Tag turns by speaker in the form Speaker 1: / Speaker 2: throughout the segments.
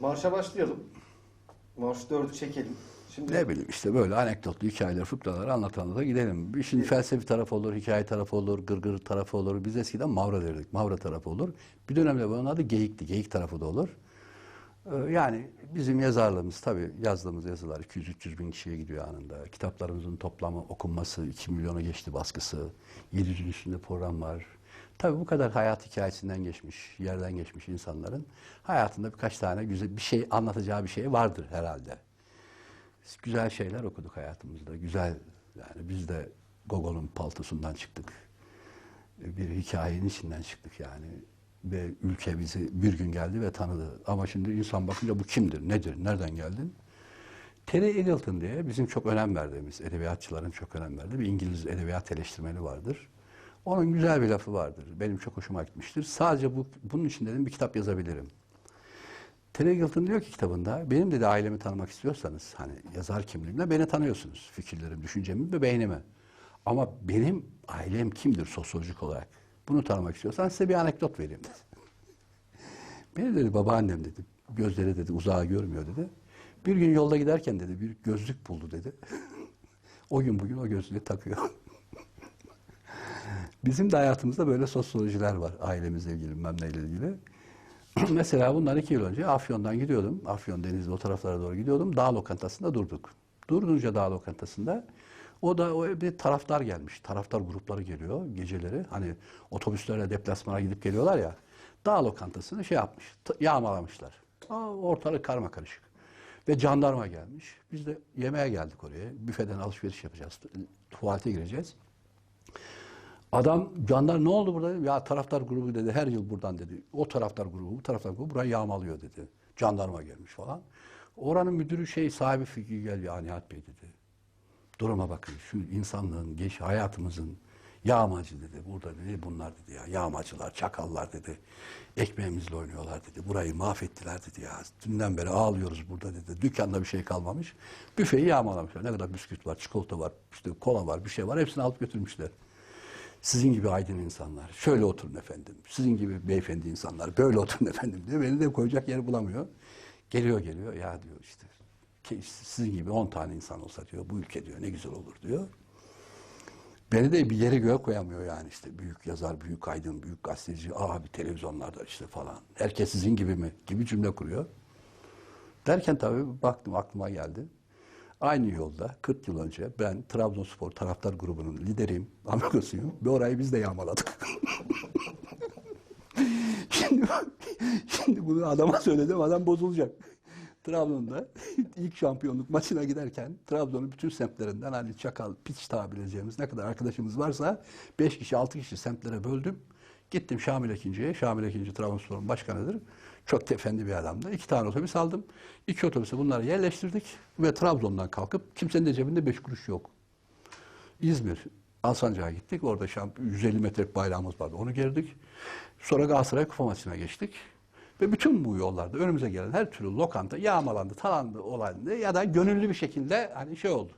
Speaker 1: Marşa başlayalım. Marş dördü çekelim. Şimdi
Speaker 2: Ne bileyim işte böyle anekdotlu hikayeler, fıkralar anlatan da gidelim. İşin felsefi tarafı olur, hikaye tarafı olur, gırgır tarafı olur. Biz eskiden mavra derdik, mavra tarafı olur. Bir dönemde bunun adı geyikti, geyik tarafı da olur. Ee, Yani bizim yazarlığımız tabii yazdığımız yazılar 200-300 bin kişiye gidiyor anında. Kitaplarımızın toplamı okunması 2 milyona geçti baskısı. 700'ün üstünde program var. Tabii bu kadar hayat hikayesinden geçmiş, yerden geçmiş insanların hayatında birkaç tane güzel bir şey anlatacağı bir şey vardır herhalde. Biz güzel şeyler okuduk hayatımızda. Güzel yani biz de Gogol'un paltosundan çıktık. Bir hikayenin içinden çıktık yani. Ve ülke bizi bir gün geldi ve tanıdı. Ama şimdi insan bakınca bu kimdir, nedir, nereden geldin? Terry Eagleton diye bizim çok önem verdiğimiz, edebiyatçıların çok önem verdiği bir İngiliz edebiyat eleştirmeni vardır. Onun güzel bir lafı vardır. Benim çok hoşuma gitmiştir. Sadece bu, bunun için dedim bir kitap yazabilirim. Terry Eagleton diyor ki kitabında, benim dedi ailemi tanımak istiyorsanız, hani yazar kimliğimle beni tanıyorsunuz. Fikirlerim, düşüncemi ve beynimi. Ama benim ailem kimdir sosyolojik olarak? Bunu tanımak istiyorsan size bir anekdot vereyim dedi. Beni dedi babaannem dedi, gözleri dedi uzağa görmüyor dedi. Bir gün yolda giderken dedi bir gözlük buldu dedi. o gün bugün o gözlüğü takıyor. Bizim de hayatımızda böyle sosyolojiler var ailemizle ilgili, bilmem neyle ilgili. Mesela bundan iki yıl önce Afyon'dan gidiyordum. Afyon Denizli o taraflara doğru gidiyordum. Dağ lokantasında durduk. Durdunca dağ lokantasında o da o bir taraftar gelmiş. Taraftar grupları geliyor geceleri. Hani otobüslerle deplasmana gidip geliyorlar ya. Dağ lokantasını şey yapmış. Yağmalamışlar. Ortalık karma karışık. Ve jandarma gelmiş. Biz de yemeğe geldik oraya. Büfeden alışveriş yapacağız. Tuvalete gireceğiz. Adam canlar ne oldu burada? Ya taraftar grubu dedi her yıl buradan dedi. O taraftar grubu, bu taraftar grubu burayı yağmalıyor dedi. Jandarma gelmiş falan. Oranın müdürü şey sahibi fikri geldi ya Nihat Bey dedi. Duruma bakın şu insanlığın, geç hayatımızın yağmacı dedi. Burada dedi bunlar dedi ya yağmacılar, çakallar dedi. Ekmeğimizle oynuyorlar dedi. Burayı mahvettiler dedi ya. Dünden beri ağlıyoruz burada dedi. Dükkanda bir şey kalmamış. Büfeyi yağmalamışlar. Ne kadar bisküvit var, çikolata var, işte kola var, bir şey var. Hepsini alıp götürmüşler. Sizin gibi aydın insanlar. Şöyle oturun efendim. Sizin gibi beyefendi insanlar. Böyle oturun efendim diyor. Beni de koyacak yer bulamıyor. Geliyor geliyor. Ya diyor işte sizin gibi 10 tane insan olsa diyor bu ülke diyor ne güzel olur diyor. Beni de bir yere göğe koyamıyor yani işte büyük yazar, büyük aydın, büyük gazeteci, abi televizyonlarda işte falan. Herkes sizin gibi mi? Gibi cümle kuruyor. Derken tabii baktım aklıma geldi. Aynı yolda 40 yıl önce ben Trabzonspor taraftar grubunun lideriyim, amigosuyum ve orayı biz de yağmaladık. şimdi, şimdi bunu adama söyledim, adam bozulacak. Trabzon'da ilk şampiyonluk maçına giderken Trabzon'un bütün semtlerinden hani çakal, piç tabir edeceğimiz ne kadar arkadaşımız varsa 5 kişi 6 kişi semtlere böldüm. Gittim Şamil Ekinci'ye. Şamil Ekinci Trabzonspor'un başkanıdır. Çok efendi bir adamdı. İki tane otobüs aldım. İki otobüse bunları yerleştirdik ve Trabzon'dan kalkıp kimsenin de cebinde beş kuruş yok. İzmir, Alsancak'a gittik. Orada şamp 150 metrelik bayrağımız vardı. Onu gerdik. Sonra Galatasaray kupa maçına geçtik. Ve bütün bu yollarda önümüze gelen her türlü lokanta yağmalandı, talandı, olandı ya da gönüllü bir şekilde hani şey oldu.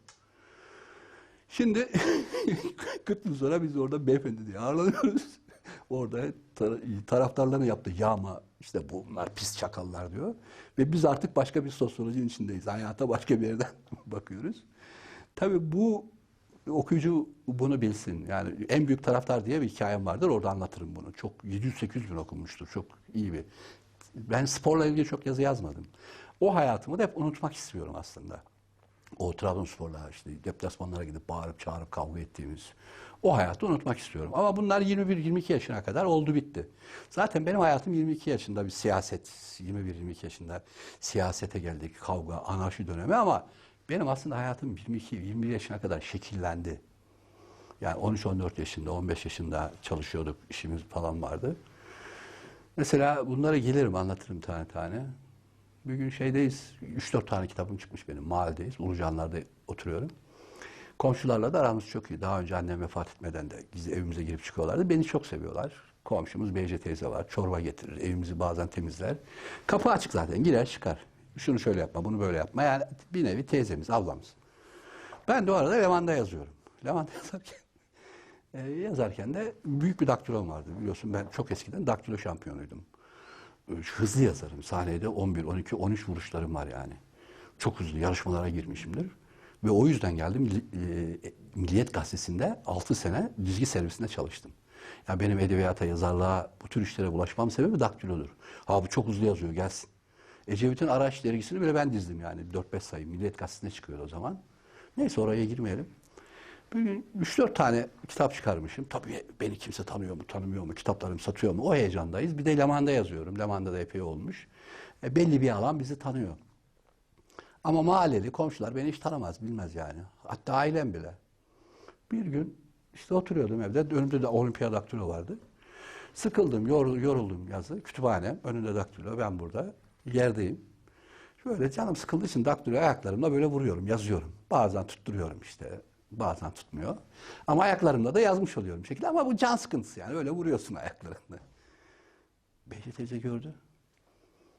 Speaker 2: Şimdi 40 yıl sonra biz orada beyefendi diye ağırlanıyoruz. Orada tar- taraftarların yaptığı yağma işte bunlar pis çakallar diyor. Ve biz artık başka bir sosyolojinin içindeyiz. Hayata başka bir yerden bakıyoruz. Tabii bu okuyucu bunu bilsin. Yani en büyük taraftar diye bir hikayem vardır. Orada anlatırım bunu. Çok 700-800 bin okunmuştur. Çok iyi bir. Ben sporla ilgili çok yazı yazmadım. O hayatımı da hep unutmak istiyorum aslında. O Trabzonspor'la işte deplasmanlara gidip bağırıp çağırıp kavga ettiğimiz o hayatı unutmak istiyorum. Ama bunlar 21-22 yaşına kadar oldu bitti. Zaten benim hayatım 22 yaşında bir siyaset, 21-22 yaşında siyasete geldik, kavga, anarşi dönemi ama benim aslında hayatım 22-21 yaşına kadar şekillendi. Yani 13-14 yaşında, 15 yaşında çalışıyorduk, işimiz falan vardı. Mesela bunlara gelirim, anlatırım tane tane. Bir gün şeydeyiz, 3-4 tane kitabım çıkmış benim, mahalledeyiz, Ulucanlar'da oturuyorum. Komşularla da aramız çok iyi. Daha önce annem vefat etmeden de gizli evimize girip çıkıyorlardı. Beni çok seviyorlar. Komşumuz Beyce teyze var. Çorba getirir. Evimizi bazen temizler. Kapı açık zaten. Girer çıkar. Şunu şöyle yapma, bunu böyle yapma. Yani bir nevi teyzemiz, ablamız. Ben de o arada Leman'da yazıyorum. Leman'da yazarken e, yazarken de büyük bir daktilom vardı biliyorsun ben çok eskiden daktilo şampiyonuydum. e, hızlı yazarım. Sahnede 11, 12, 13 vuruşlarım var yani. Çok hızlı yarışmalara girmişimdir. Ve o yüzden geldim. E, Milliyet Gazetesi'nde 6 sene dizgi servisinde çalıştım. Yani benim edebiyata, yazarlığa, bu tür işlere bulaşmam sebebi daktilodur. Ha bu çok hızlı yazıyor gelsin. Ecevit'in Araç dergisini bile ben dizdim yani. 4-5 sayı Milliyet Gazetesi'nde çıkıyordu o zaman. Neyse oraya girmeyelim. Bir gün 3-4 tane kitap çıkarmışım. Tabii beni kimse tanıyor mu, tanımıyor mu, kitaplarımı satıyor mu? O heyecandayız. Bir de Leman'da yazıyorum. Leman'da da epey olmuş. E, belli bir alan bizi tanıyor. Ama mahalleli, komşular beni hiç tanımaz, bilmez yani. Hatta ailem bile. Bir gün işte oturuyordum evde. Önümde de olimpiyat daktilo vardı. Sıkıldım, yor- yoruldum yazı. Kütüphane, önünde daktilo, ben burada yerdeyim. Şöyle canım sıkıldığı için daktiloyu ayaklarımla böyle vuruyorum, yazıyorum. Bazen tutturuyorum işte, bazen tutmuyor. Ama ayaklarımla da yazmış oluyorum şekilde. Ama bu can sıkıntısı yani, öyle vuruyorsun ayaklarını. Beyci teyze gördü.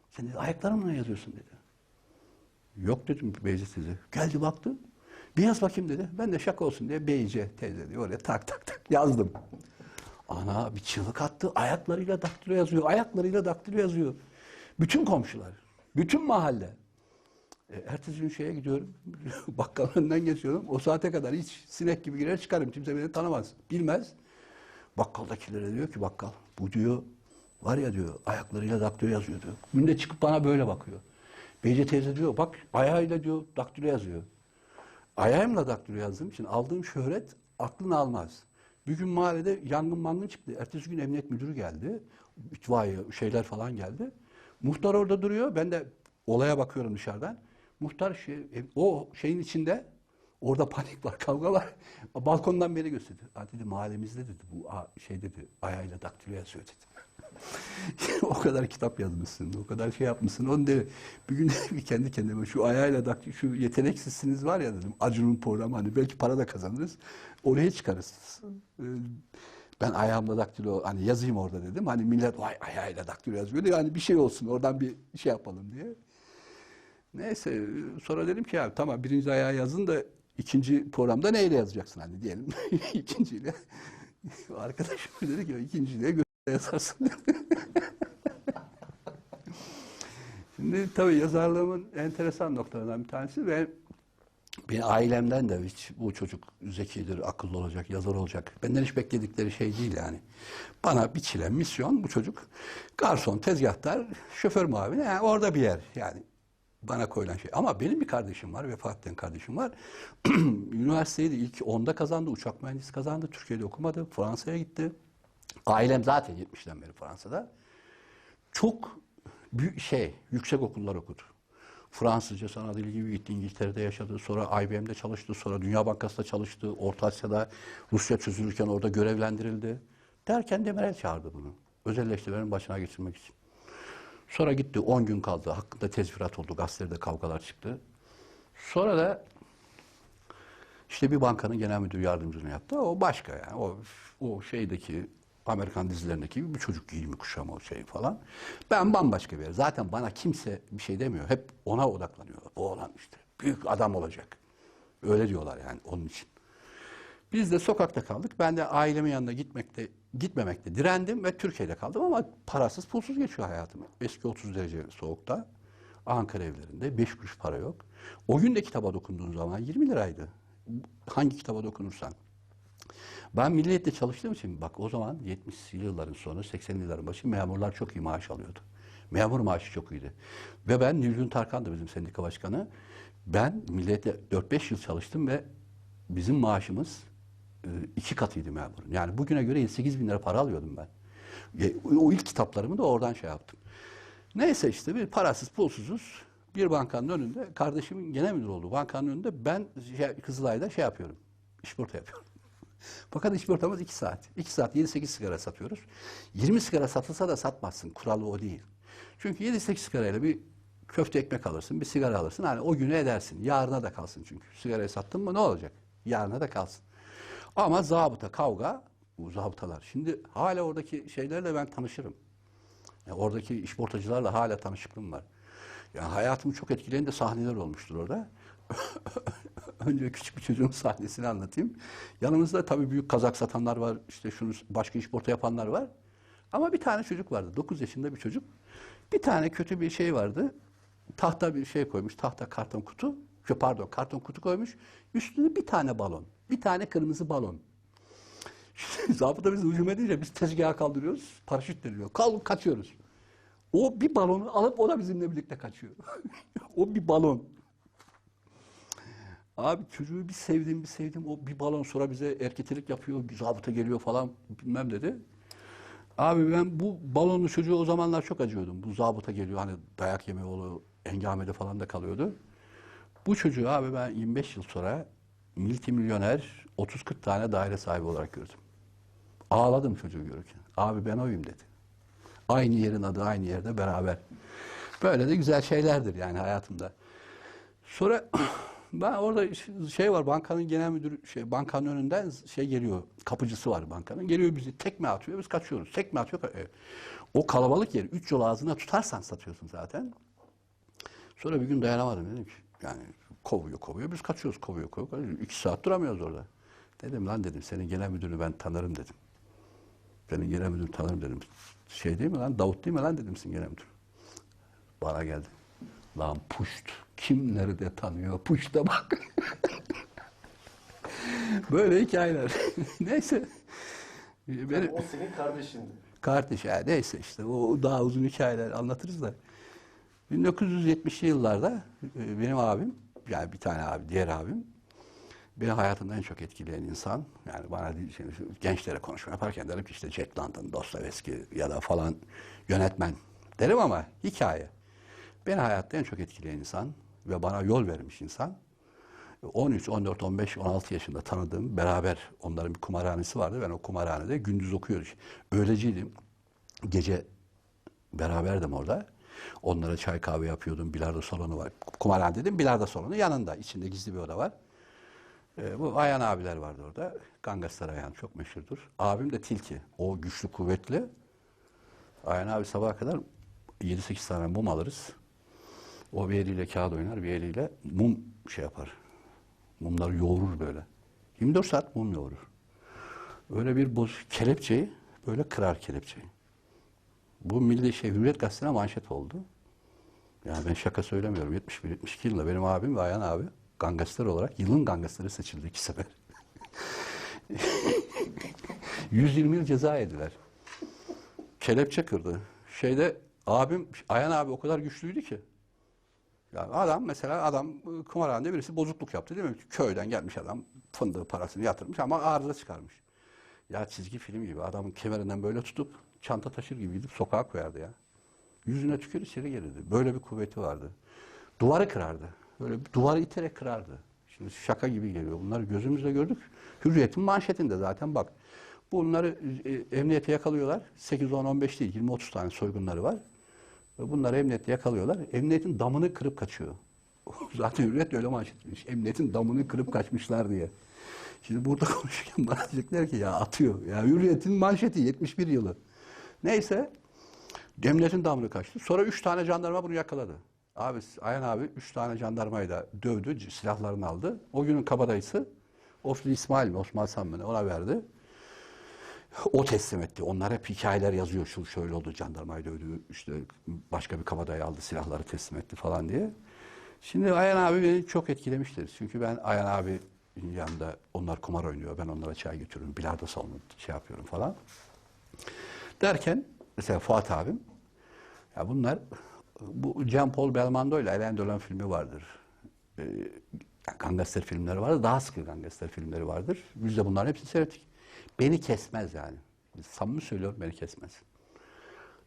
Speaker 2: Sen dedi, ayaklarınla yazıyorsun dedi. Yok dedim Beyci teyze. Geldi baktı. Bir yaz bakayım dedi. Ben de şaka olsun diye Beyci teyze diye oraya tak tak tak yazdım. Ana bir çığlık attı. Ayaklarıyla daktilo yazıyor. Ayaklarıyla daktilo yazıyor. Bütün komşular. Bütün mahalle. E, ertesi gün şeye gidiyorum. Bakkalın önünden geçiyorum. O saate kadar hiç sinek gibi girer çıkarım. Kimse beni tanımaz. Bilmez. Bakkaldakilere diyor ki bakkal bu diyor var ya diyor ayaklarıyla daktilo yazıyor diyor. Günde çıkıp bana böyle bakıyor. Beyce teyze diyor bak ayağıyla diyor daktilo yazıyor. Ayağımla daktilo yazdığım için aldığım şöhret aklını almaz. Bir gün mahallede yangın mangın çıktı. Ertesi gün emniyet müdürü geldi. İtfaiye şeyler falan geldi. Muhtar orada duruyor. Ben de olaya bakıyorum dışarıdan. Muhtar şey, o şeyin içinde orada panik var, kavga var. Balkondan beni gösterdi. Ha dedi mahallemizde dedi bu şey dedi ayağıyla daktilo yazıyor dedi. o kadar kitap yazmışsın, o kadar şey yapmışsın. Onu de bir gün bir kendi kendime şu ayağıyla daktilo, şu yeteneksizsiniz var ya dedim. Acun'un programı hani belki para da kazanırız. Oraya çıkarız. Ee, Ben ayağımla daktilo hani yazayım orada dedim. Hani millet vay ayağıyla daktilo yazıyor. Yani bir şey olsun oradan bir şey yapalım diye. Neyse sonra dedim ki ya tamam birinci ayağı yazın da ikinci programda neyle yazacaksın hani diyelim. İkinciyle. Arkadaşım dedi ki ikinciyle yazarsın. Şimdi tabii yazarlığımın enteresan noktalarından bir tanesi ve benim ailemden de hiç bu çocuk zekidir, akıllı olacak, yazar olacak. Benden hiç bekledikleri şey değil yani. Bana biçilen misyon bu çocuk. Garson, tezgahtar, şoför muavini yani orada bir yer yani bana koyulan şey. Ama benim bir kardeşim var, vefat eden kardeşim var. Üniversiteyi de ilk onda kazandı, uçak mühendisi kazandı. Türkiye'de okumadı, Fransa'ya gitti. Ailem zaten 70'den beri Fransa'da. Çok büyük şey, yüksek okullar okudu. Fransızca sanat dili gibi gitti, İngiltere'de yaşadı, sonra IBM'de çalıştı, sonra Dünya Bankası'nda çalıştı, Orta Asya'da Rusya çözülürken orada görevlendirildi. Derken Demirel çağırdı bunu. Özelleştirmenin başına geçirmek için. Sonra gitti 10 gün kaldı. Hakkında tezvirat oldu. Gazetede kavgalar çıktı. Sonra da işte bir bankanın genel müdür yardımcılığını yaptı. O başka yani. O, o şeydeki Amerikan dizilerindeki gibi bir çocuk giyimi kuşamı o şey falan. Ben bambaşka bir yer. Zaten bana kimse bir şey demiyor. Hep ona odaklanıyorlar. O olan işte. Büyük adam olacak. Öyle diyorlar yani onun için. Biz de sokakta kaldık. Ben de ailemin yanına gitmekte gitmemekte direndim ve Türkiye'de kaldım ama parasız pulsuz geçiyor hayatım. Eski 30 derece soğukta Ankara evlerinde 5 kuruş para yok. O gün de kitaba dokunduğun zaman 20 liraydı. Hangi kitaba dokunursan. Ben milliyette çalıştığım için bak o zaman 70'li yılların sonu 80'li yılların başı memurlar çok iyi maaş alıyordu. Memur maaşı çok iyiydi. Ve ben Nilgün Tarkan da bizim sendika başkanı. Ben milliyette 4-5 yıl çalıştım ve bizim maaşımız e, iki katıydı memurun. Yani bugüne göre 8 bin lira para alıyordum ben. O ilk kitaplarımı da oradan şey yaptım. Neyse işte bir parasız pulsuzuz bir bankanın önünde kardeşimin genel müdür olduğu bankanın önünde ben şey, Kızılay'da şey yapıyorum. İşporta yapıyorum. Fakat işportamız 2 saat. 2 saat 7-8 sigara satıyoruz. 20 sigara satılsa da satmazsın. Kuralı o değil. Çünkü 7-8 sigarayla bir köfte ekmek alırsın, bir sigara alırsın. Hani o günü edersin. Yarına da kalsın çünkü. Sigarayı sattın mı ne olacak? Yarına da kalsın. Ama zabıta, kavga, bu zabıtalar. Şimdi hala oradaki şeylerle ben tanışırım. Ya oradaki işportacılarla hala tanışıklığım var. Yani hayatımı çok etkileyen de sahneler olmuştur orada. Önce küçük bir çocuğun sahnesini anlatayım. Yanımızda tabii büyük kazak satanlar var, işte şunu başka işporta yapanlar var. Ama bir tane çocuk vardı. 9 yaşında bir çocuk. Bir tane kötü bir şey vardı. Tahta bir şey koymuş. Tahta karton kutu. Pardon karton kutu koymuş. Üstünde bir tane balon. Bir tane kırmızı balon. Zabıta bizi hücum edince biz tezgaha kaldırıyoruz. Paraşüt veriliyor. Kal kaçıyoruz. O bir balonu alıp o da bizimle birlikte kaçıyor. o bir balon. Abi çocuğu bir sevdim bir sevdim. O bir balon sonra bize erketilik yapıyor. Bir zabıta geliyor falan bilmem dedi. Abi ben bu balonlu çocuğu o zamanlar çok acıyordum. Bu zabıta geliyor hani dayak yeme oluyor. Engamede falan da kalıyordu. Bu çocuğu abi ben 25 yıl sonra multimilyoner 30-40 tane daire sahibi olarak gördüm. Ağladım çocuğu görürken. Abi ben oyum dedi. Aynı yerin adı aynı yerde beraber. Böyle de güzel şeylerdir yani hayatımda. Sonra ben orada şey var bankanın genel müdürü şey bankanın önünden şey geliyor kapıcısı var bankanın. Geliyor bizi tekme atıyor biz kaçıyoruz. Tekme atıyor e, o kalabalık yeri üç yol ağzına tutarsan satıyorsun zaten. Sonra bir gün dayanamadım dedim ki yani kovuyor kovuyor biz kaçıyoruz kovuyor kovuyor kaçıyoruz. iki saat duramıyoruz orada. Dedim lan dedim senin genel müdürünü ben tanırım dedim. Senin genel müdürünü tanırım dedim. Şey değil mi lan Davut değil mi lan dedim senin genel müdür bana geldi. Lan puşt. Kim nerede tanıyor? Puşta bak. Böyle hikayeler. neyse. Benim,
Speaker 1: O senin kardeşindi.
Speaker 2: kardeş ya neyse işte o daha uzun hikayeler anlatırız da. 1970'li yıllarda e, benim abim, yani bir tane abi, diğer abim, beni hayatımda en çok etkileyen insan. Yani bana şimdi gençlere konuşma yaparken derim ki işte Jack London, Dostoyevski ya da falan yönetmen derim ama hikaye. Beni hayatta en çok etkileyen insan ve bana yol vermiş insan. 13, 14, 15, 16 yaşında tanıdığım beraber onların bir kumarhanesi vardı. Ben o kumarhanede gündüz okuyoruz. Öğleciydim. Gece beraberdim orada. Onlara çay kahve yapıyordum. Bilardo salonu var. Kumarhane dedim. Bilardo salonu yanında. İçinde gizli bir oda var. Ee, bu Ayhan abiler vardı orada. Gangaslar Ayhan çok meşhurdur. Abim de Tilki. O güçlü, kuvvetli. Ayhan abi sabaha kadar 7-8 tane mum alırız. O bir eliyle kağıt oynar, bir eliyle mum şey yapar. Mumları yoğurur böyle. 24 saat mum yoğurur. Öyle bir boz kelepçeyi böyle kırar kelepçeyi. Bu Milli şey Hürriyet Gazetesi'ne manşet oldu. Yani ben şaka söylemiyorum. 71-72 yılında benim abim ve Ayhan abi gangster olarak yılın gangsteri seçildi iki sefer. 120 yıl ceza yediler. Kelepçe kırdı. Şeyde abim, Ayhan abi o kadar güçlüydü ki. Yani adam mesela adam e, kumarhanede birisi bozukluk yaptı değil mi? Köyden gelmiş adam fındığı parasını yatırmış ama arıza çıkarmış. Ya çizgi film gibi adamın kemerinden böyle tutup çanta taşır gibi gidip sokağa koyardı ya. Yüzüne tükür içeri gelirdi. Böyle bir kuvveti vardı. Duvarı kırardı. Böyle bir duvarı iterek kırardı. Şimdi şaka gibi geliyor. Bunları gözümüzle gördük. Hürriyet'in manşetinde zaten bak. Bunları e, emniyete yakalıyorlar. 8, 10, 15 değil 20-30 tane soygunları var. Bunları emniyette yakalıyorlar. Emniyetin damını kırıp kaçıyor. Zaten Hürriyet öyle manşet etmiş. Emniyetin damını kırıp kaçmışlar diye. Şimdi burada konuşurken bana diyecekler ki ya atıyor. Ya Hürriyet'in manşeti 71 yılı. Neyse Emniyetin damını kaçtı. Sonra üç tane jandarma bunu yakaladı. Abi Ayhan abi üç tane jandarmayı da dövdü, silahlarını aldı. O günün kabadayısı Ofli İsmail mi, Osman ne ona verdi. O teslim etti. Onlar hep hikayeler yazıyor. Şu şöyle oldu, jandarmayı dövdü, işte başka bir kabadayı aldı, silahları teslim etti falan diye. Şimdi Ayhan abi beni çok etkilemiştir. Çünkü ben Ayhan abi yanında onlar kumar oynuyor. Ben onlara çay götürüyorum. Bilardo salonu şey yapıyorum falan. Derken mesela Fuat abim ya bunlar bu Jean Paul Belmondo ile Alain Delon filmi vardır. Ee, gangster filmleri vardır. Daha sıkı gangster filmleri vardır. Biz de bunların hepsini seyrettik. Beni kesmez yani. Samimi söylüyorum beni kesmez.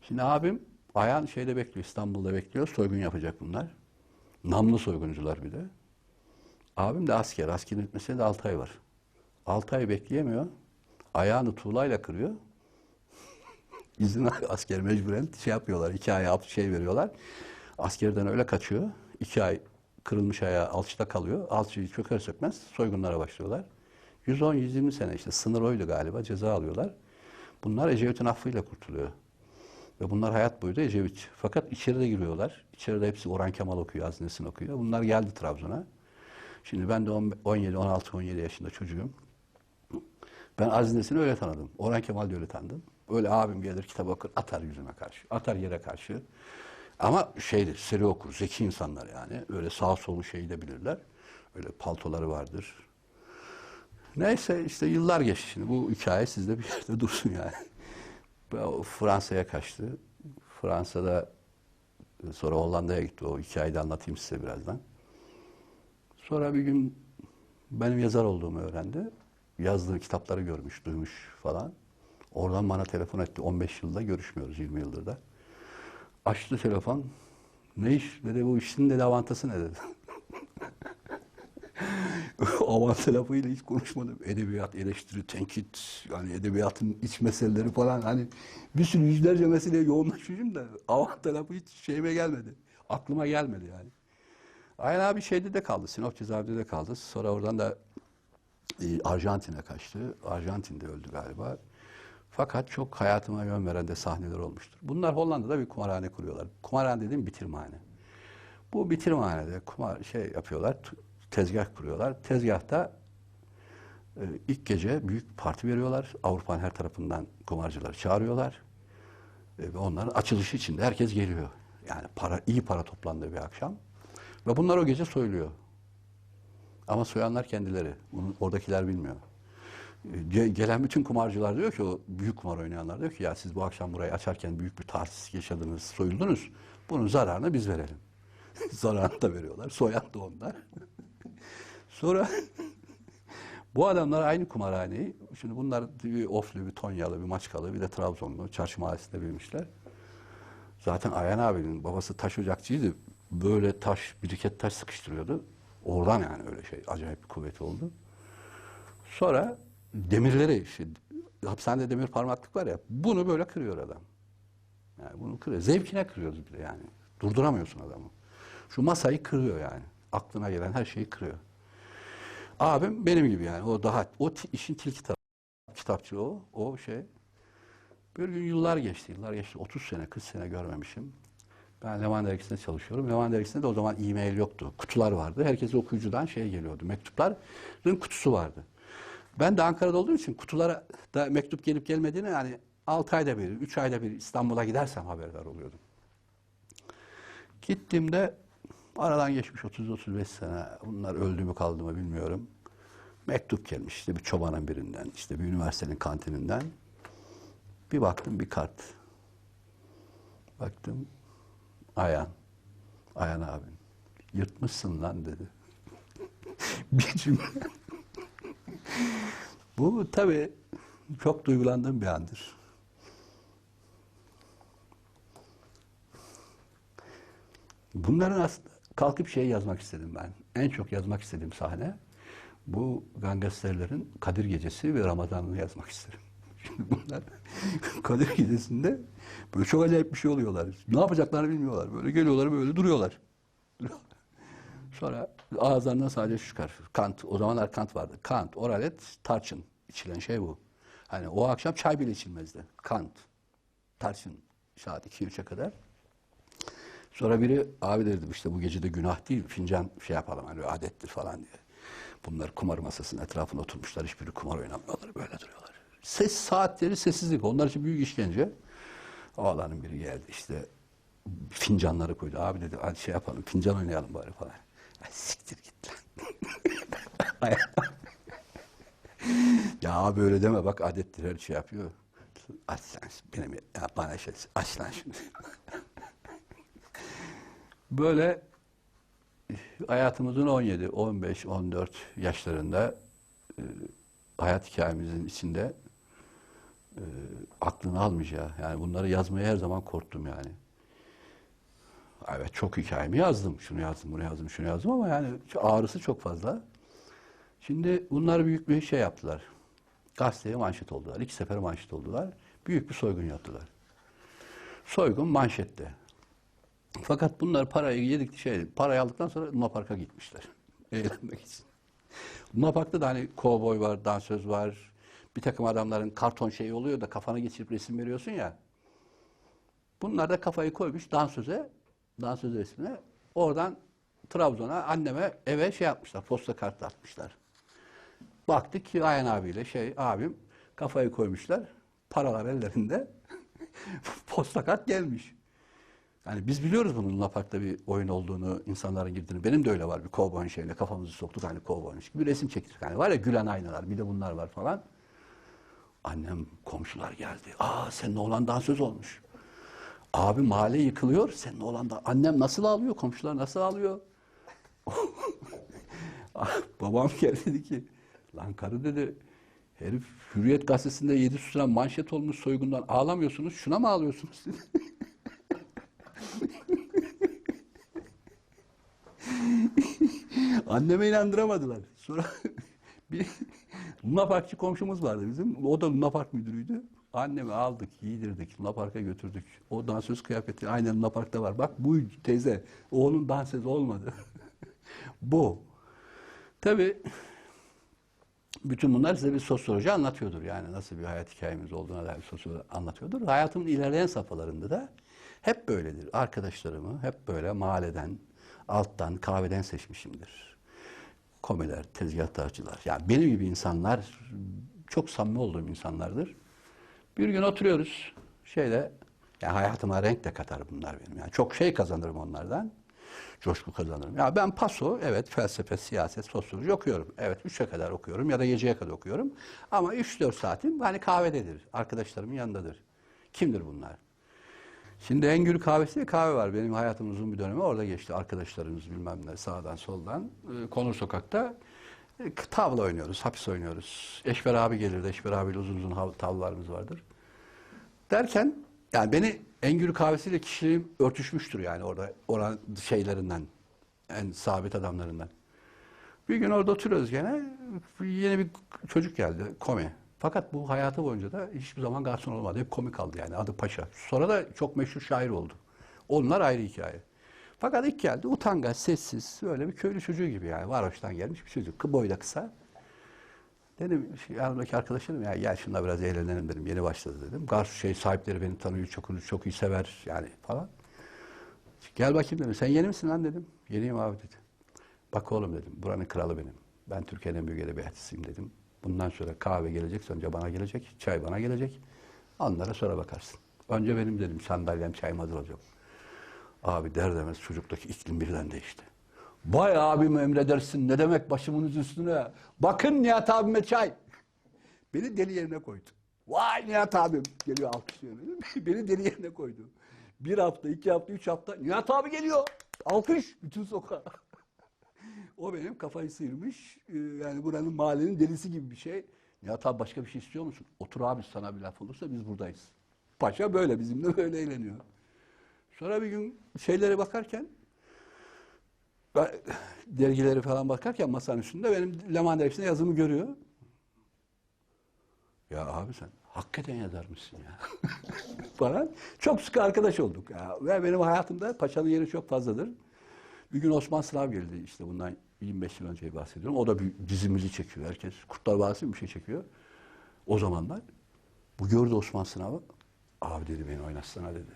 Speaker 2: Şimdi abim Ayhan şeyde bekliyor, İstanbul'da bekliyor. Soygun yapacak bunlar. Namlı soyguncular bir de. Abim de asker. Askerin bitmesine de 6 ay var. 6 ay bekleyemiyor. Ayağını tuğlayla kırıyor. İzin asker mecburen şey yapıyorlar. iki ay alt şey veriyorlar. Askerden öyle kaçıyor. iki ay kırılmış ayağı alçıda kalıyor. Alçıyı çöker sökmez soygunlara başlıyorlar. 110-120 sene işte sınır oydu galiba ceza alıyorlar. Bunlar Ecevit'in affıyla kurtuluyor. Ve bunlar hayat boyu da Ecevit. Fakat içeride giriyorlar. İçeride hepsi Orhan Kemal okuyor, Haznesini okuyor. Bunlar geldi Trabzon'a. Şimdi ben de 17, 16, 17 yaşında çocuğum. Ben Aziz öyle tanıdım. Orhan Kemal de öyle tanıdım. Öyle abim gelir kitap okur, atar yüzüme karşı, atar yere karşı. Ama şeydir, seri okur, zeki insanlar yani. Öyle sağ solu şeyi de bilirler. Öyle paltoları vardır. Neyse işte yıllar geçti şimdi. Bu hikaye sizde bir yerde dursun yani. Fransa'ya kaçtı. Fransa'da sonra Hollanda'ya gitti. O hikayeyi de anlatayım size birazdan. Sonra bir gün benim yazar olduğumu öğrendi. Yazdığı kitapları görmüş, duymuş falan. Oradan bana telefon etti. 15 yılda görüşmüyoruz, 20 yıldır da. Açtı telefon. Ne iş? Dedi bu işin dedi avantajı ne dedi. Avans lafıyla hiç konuşmadım. Edebiyat, eleştiri, tenkit, yani edebiyatın iç meseleleri falan hani bir sürü yüzlerce meseleye yoğunlaşmışım da avans lafı hiç şeyime gelmedi. Aklıma gelmedi yani. Aynen abi şeyde de kaldı, Sinop cezaevinde de kaldı. Sonra oradan da e, Arjantin'e kaçtı. Arjantin'de öldü galiba. Fakat çok hayatıma yön veren de sahneler olmuştur. Bunlar Hollanda'da bir kumarhane kuruyorlar. Kumarhane dediğim bitirmehane. Bu bitirmehanede kumar şey yapıyorlar, tezgah kuruyorlar. Tezgahta e, ilk gece büyük parti veriyorlar. Avrupa'nın her tarafından kumarcıları çağırıyorlar. E, ve onların açılışı için de herkes geliyor. Yani para iyi para toplandığı bir akşam. Ve bunlar o gece soyuluyor. Ama soyanlar kendileri. Bunu oradakiler bilmiyor. Ge- Gelen bütün kumarcılar diyor ki o büyük kumar oynayanlar diyor ki ya siz bu akşam burayı açarken büyük bir tatsızlık yaşadınız, soyuldunuz. Bunun zararını biz verelim. zararını da veriyorlar. Soyan da onlar. Sonra bu adamlar aynı kumarhaneyi, şimdi bunlar bir Oflu, bir Tonyalı, bir Maçkalı, bir de Trabzonlu, Çarşı Mahallesi'nde büyümüşler. Zaten Ayhan abinin babası taş ocakçıydı. Böyle taş, biriket taş sıkıştırıyordu. Oradan yani öyle şey, acayip bir kuvveti oldu. Sonra demirleri, işte, hapishanede demir parmaklık var ya, bunu böyle kırıyor adam. Yani bunu kırıyor. Zevkine kırıyoruz bir de yani. Durduramıyorsun adamı. Şu masayı kırıyor yani. Aklına gelen her şeyi kırıyor. Abim benim gibi yani. O daha, o işin tilki tarafı. Kitapçı o, o şey. Bir gün yıllar geçti, yıllar geçti. 30 sene, 40 sene görmemişim. Ben Levan Dergisi'nde çalışıyorum. Levan Dergisi'nde de o zaman e-mail yoktu. Kutular vardı. Herkes okuyucudan şey geliyordu. Mektupların kutusu vardı. Ben de Ankara'da olduğum için kutulara da mektup gelip gelmediğini yani 6 ayda bir, 3 ayda bir İstanbul'a gidersem haberdar oluyordum. Gittiğimde aradan geçmiş 30-35 sene. Bunlar öldü mü kaldı mı bilmiyorum. Mektup gelmiş işte bir çobanın birinden, işte bir üniversitenin kantininden. Bir baktım bir kart. Baktım Ayan. Ayan abin. Yırtmışsın lan dedi. bir cümle. Bu tabii çok duygulandığım bir andır. Bunların aslında kalkıp şey yazmak istedim ben. En çok yazmak istediğim sahne bu gangsterlerin Kadir Gecesi ve Ramazan'ını yazmak isterim. Şimdi bunlar Kadir Gecesi'nde böyle çok acayip bir şey oluyorlar. Ne yapacaklarını bilmiyorlar. Böyle geliyorlar böyle duruyorlar. Duruyorlar. Sonra ağızlarından sadece şu çıkar. Kant, o zamanlar Kant vardı. Kant, oralet, tarçın içilen şey bu. Hani o akşam çay bile içilmezdi. Kant, tarçın saat 2-3'e kadar. Sonra biri abi dedim işte bu gece de günah değil fincan şey yapalım hani adettir falan diye. Bunlar kumar masasının etrafına oturmuşlar hiçbiri kumar oynamıyorlar böyle duruyorlar. Ses saatleri sessizlik onlar için büyük işkence. Oğlanın biri geldi işte fincanları koydu. Abi dedi hadi şey yapalım fincan oynayalım bari falan. Siktir git lan. ya abi öyle deme bak adettir her şey yapıyor. Aç lan benim ya bana şey aç lan şimdi. Böyle hayatımızın 17, 15, 14 yaşlarında e, hayat hikayemizin içinde e, aklını almayacağı. Yani bunları yazmaya her zaman korktum yani. Evet çok hikayemi yazdım. Şunu yazdım, bunu yazdım, şunu yazdım ama yani ağrısı çok fazla. Şimdi bunlar büyük bir şey yaptılar. Gazeteye manşet oldular. İki sefer manşet oldular. Büyük bir soygun yaptılar. Soygun manşette. Fakat bunlar parayı yedik şey, parayı aldıktan sonra Luna Park'a gitmişler. Eğlenmek için. Luna Park'ta da hani kovboy var, dansöz var. Bir takım adamların karton şeyi oluyor da kafana geçirip resim veriyorsun ya. Bunlar da kafayı koymuş dansöze, dansöz resmine. Oradan Trabzon'a anneme eve şey yapmışlar, posta kartı atmışlar. Baktık ki Ayhan abiyle şey abim kafayı koymuşlar. Paralar ellerinde. posta kart gelmiş. Yani biz biliyoruz bunun Luna Park'ta bir oyun olduğunu, insanların girdiğini. Benim de öyle var bir kovboyun şeyle kafamızı soktuk hani kovboymuş gibi resim çektik. Yani var ya gülen aynalar bir de bunlar var falan. Annem komşular geldi. Aa senin oğlan dansöz olmuş. Abi mahalle yıkılıyor. Senin oğlan da annem nasıl ağlıyor? Komşular nasıl ağlıyor? Babam geldi dedi ki lan karı dedi herif Hürriyet gazetesinde yedi süren manşet olmuş soygundan ağlamıyorsunuz şuna mı ağlıyorsunuz dedi. Anneme inandıramadılar. Sonra bir Luna Parkçı komşumuz vardı bizim. O da Luna Park müdürüydü. Annemi aldık, giydirdik, Luna Park'a götürdük. O dansöz kıyafeti aynen Luna Park'ta var. Bak bu teyze, oğlun dansöz olmadı. bu. Tabii bütün bunlar size bir sosyoloji anlatıyordur. Yani nasıl bir hayat hikayemiz olduğuna dair bir sosyoloji anlatıyordur. Hayatımın ilerleyen safhalarında da hep böyledir. Arkadaşlarımı hep böyle mahalleden, alttan, kahveden seçmişimdir. Komiler, tezgahtarcılar. Yani benim gibi insanlar çok samimi olduğum insanlardır. Bir gün oturuyoruz şeyle, yani hayatıma renk de katar bunlar benim. Yani çok şey kazanırım onlardan. Coşku kazanırım. Ya ben paso, evet felsefe, siyaset, sosyoloji okuyorum. Evet üçe kadar okuyorum ya da geceye kadar okuyorum. Ama 3-4 saatim hani kahvededir. Arkadaşlarımın yanındadır. Kimdir bunlar? Şimdi Engül kahvesi diye kahve var. Benim hayatımın uzun bir dönemi orada geçti. Arkadaşlarımız bilmem ne sağdan soldan. E, Konur sokakta e, tavla oynuyoruz, hapis oynuyoruz. Eşber abi gelirdi. Eşber abiyle uzun uzun tavlalarımız vardır. Derken yani beni Engül kahvesiyle kişiliğim örtüşmüştür yani orada oran şeylerinden en sabit adamlarından. Bir gün orada oturuyoruz gene. Yeni bir çocuk geldi, komi. Fakat bu hayatı boyunca da hiçbir zaman garson olmadı. Hep komik kaldı yani. Adı Paşa. Sonra da çok meşhur şair oldu. Onlar ayrı hikaye. Fakat ilk geldi utangaç, sessiz, böyle bir köylü çocuğu gibi yani. Varoş'tan gelmiş bir çocuk. Boyla kısa. Dedim yanımdaki arkadaşım ya gel şunla biraz eğlenelim dedim. Yeni başladı dedim. Garson şey sahipleri beni tanıyor, çok çok iyi sever yani falan. Gel bakayım dedim. Sen yeni misin lan dedim. Yeniyim abi dedi. Bak oğlum dedim. Buranın kralı benim. Ben Türkiye'nin en büyük edebiyatçısıyım dedim. Bundan sonra kahve gelecek, önce bana gelecek, çay bana gelecek. Onlara sonra bakarsın. Önce benim dedim sandalyem çayım hazır olacak. Abi der demez çocuktaki iklim birden değişti. Vay abim emredersin ne demek başımın üstüne. Bakın Nihat abime çay. Beni deli yerine koydu. Vay Nihat abim. Geliyor alkışlıyor. Beni deli yerine koydu. Bir hafta, iki hafta, üç hafta. Nihat abi geliyor. Alkış. Bütün sokağa. O benim kafayı sıyırmış. Ee, Yani buranın mahallenin delisi gibi bir şey. Nihat abi başka bir şey istiyor musun? Otur abi sana bir laf olursa biz buradayız. Paşa böyle bizimle böyle eğleniyor. Sonra bir gün şeylere bakarken dergileri falan bakarken masanın üstünde benim Leman Dergisi'nde yazımı görüyor. Ya abi sen hakikaten yazarmışsın ya. falan. Çok sıkı arkadaş olduk. Ya. Ve benim hayatımda paşanın yeri çok fazladır. Bir gün Osman Sınav geldi işte bundan 25 yıl önce bahsediyorum. O da bir dizimizi çekiyor herkes. Kurtlar Vadisi bir şey çekiyor. O zamanlar. Bu gördü Osman Sınav'ı. Abi dedi beni oynatsana dedi.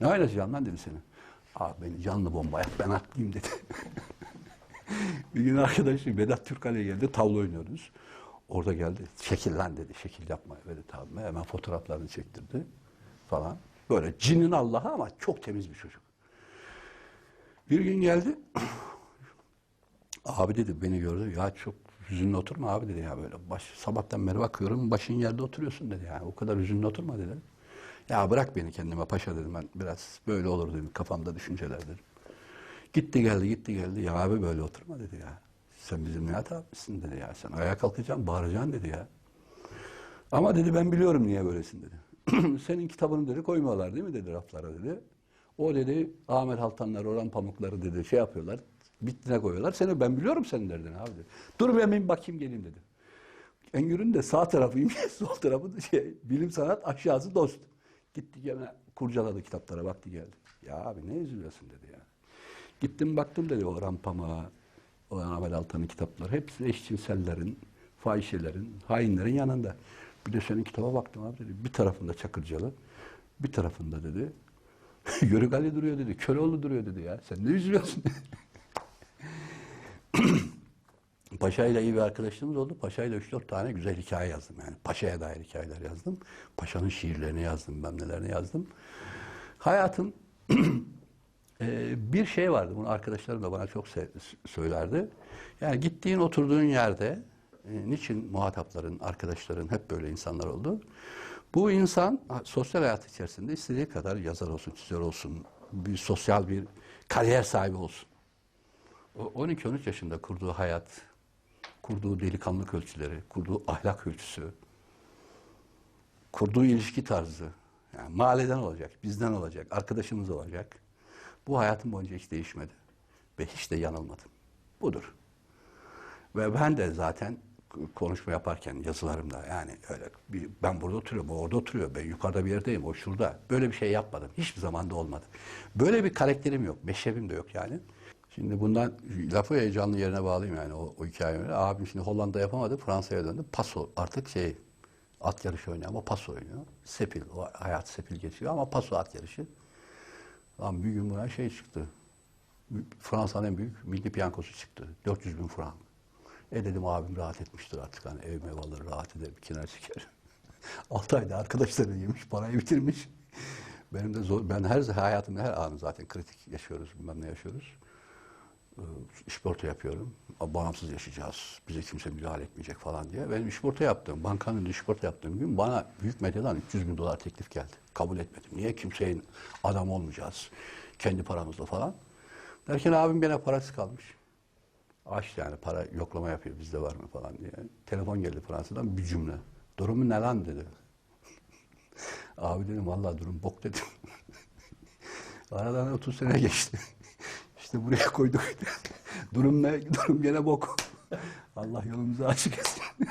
Speaker 2: Ne oynatacağım lan dedi seni. Abi beni canlı bomba yap ben atlayayım dedi. bir gün arkadaşım Vedat Türkale'ye geldi tavla oynuyoruz. Orada geldi şekil lan dedi şekil yapma Vedat abime hemen fotoğraflarını çektirdi falan. Böyle cinin Allah'ı ama çok temiz bir çocuk. Bir gün geldi. abi dedi beni gördü. Ya çok hüzünlü oturma abi dedi ya böyle. Baş, sabahtan beri bakıyorum başın yerde oturuyorsun dedi. Yani o kadar hüzünlü oturma dedi. Ya bırak beni kendime paşa dedim ben biraz böyle olur dedim kafamda düşünceler dedim. Gitti geldi gitti geldi ya abi böyle oturma dedi ya. Sen bizim Nihat abisin dedi ya. Sen ayağa kalkacaksın bağıracaksın dedi ya. Ama dedi ben biliyorum niye böylesin dedi. Senin kitabını dedi koymuyorlar değil mi dedi raflara dedi. O dedi Ahmet Haltanlar, Orhan Pamukları dedi şey yapıyorlar. Bitline koyuyorlar. Seni ben biliyorum senin derdini abi dedi. Dur ben bakayım geleyim dedi. Engür'ün de sağ tarafıyım, sol tarafı şey, bilim sanat aşağısı dost. Gitti gene kurcaladı kitaplara baktı geldi. Ya abi ne üzülüyorsun dedi ya. Gittim baktım dedi Orhan Pamuk'a, Orhan Ahmet Altan'ın kitapları. Hepsi eşcinsellerin, fahişelerin, hainlerin yanında. Bir de senin kitaba baktım abi dedi. Bir tarafında Çakırcalı, bir tarafında dedi. Yörük Ali duruyor dedi. Köroğlu duruyor dedi ya. Sen ne üzülüyorsun Paşa ile iyi bir arkadaşlığımız oldu. Paşa ile 3-4 tane güzel hikaye yazdım. Yani Paşa'ya dair hikayeler yazdım. Paşa'nın şiirlerini yazdım, ben nelerini yazdım. Hayatım Ee, bir şey vardı, bunu arkadaşlarım da bana çok söylerdi. Yani gittiğin, oturduğun yerde, e, niçin muhatapların, arkadaşların hep böyle insanlar oldu? Bu insan sosyal hayat içerisinde istediği kadar yazar olsun, çizer olsun, bir sosyal bir kariyer sahibi olsun. O 12-13 yaşında kurduğu hayat, kurduğu delikanlık ölçüleri, kurduğu ahlak ölçüsü, kurduğu ilişki tarzı, yani mahalleden olacak, bizden olacak, arkadaşımız olacak. Bu hayatım boyunca hiç değişmedi. Ve hiç de yanılmadım. Budur. Ve ben de zaten konuşma yaparken yazılarımda yani öyle bir, ben burada oturuyorum, o orada oturuyor, ben yukarıda bir yerdeyim, o şurada. Böyle bir şey yapmadım. Hiçbir zaman da olmadı. Böyle bir karakterim yok, meşrebim de yok yani. Şimdi bundan lafı heyecanlı yerine bağlayayım yani o, o hikayeyi. Abim şimdi Hollanda yapamadı, Fransa'ya döndü. Paso artık şey at yarışı oynuyor ama paso oynuyor. Sepil, o hayat sepil geçiyor ama paso at yarışı. Lan bir gün buna şey çıktı. Fransa'nın en büyük milli piyankosu çıktı. 400 bin frank. E dedim abim rahat etmiştir artık. Hani ev mev alır rahat eder bir kenar çeker. 6 ayda arkadaşları yemiş parayı bitirmiş. Benim de zor, ben her hayatımda her anı zaten kritik yaşıyoruz bilmem ne yaşıyoruz. Ee, işporta yapıyorum. Bağımsız yaşayacağız. Bize kimse müdahale etmeyecek falan diye. Benim işporta yaptığım, bankanın önünde işporta yaptığım gün bana büyük medyadan 300 bin dolar teklif geldi. Kabul etmedim. Niye kimsenin adam olmayacağız? Kendi paramızla falan. Derken abim gene parası kalmış. Aç yani para yoklama yapıyor bizde var mı falan diye. Telefon geldi Fransa'dan bir cümle. Durumu ne lan dedi. Abi dedim vallahi durum bok dedim. Aradan 30 sene geçti. İşte buraya koyduk. durum ne? Durum gene bok. Allah yolumuzu açık etsin.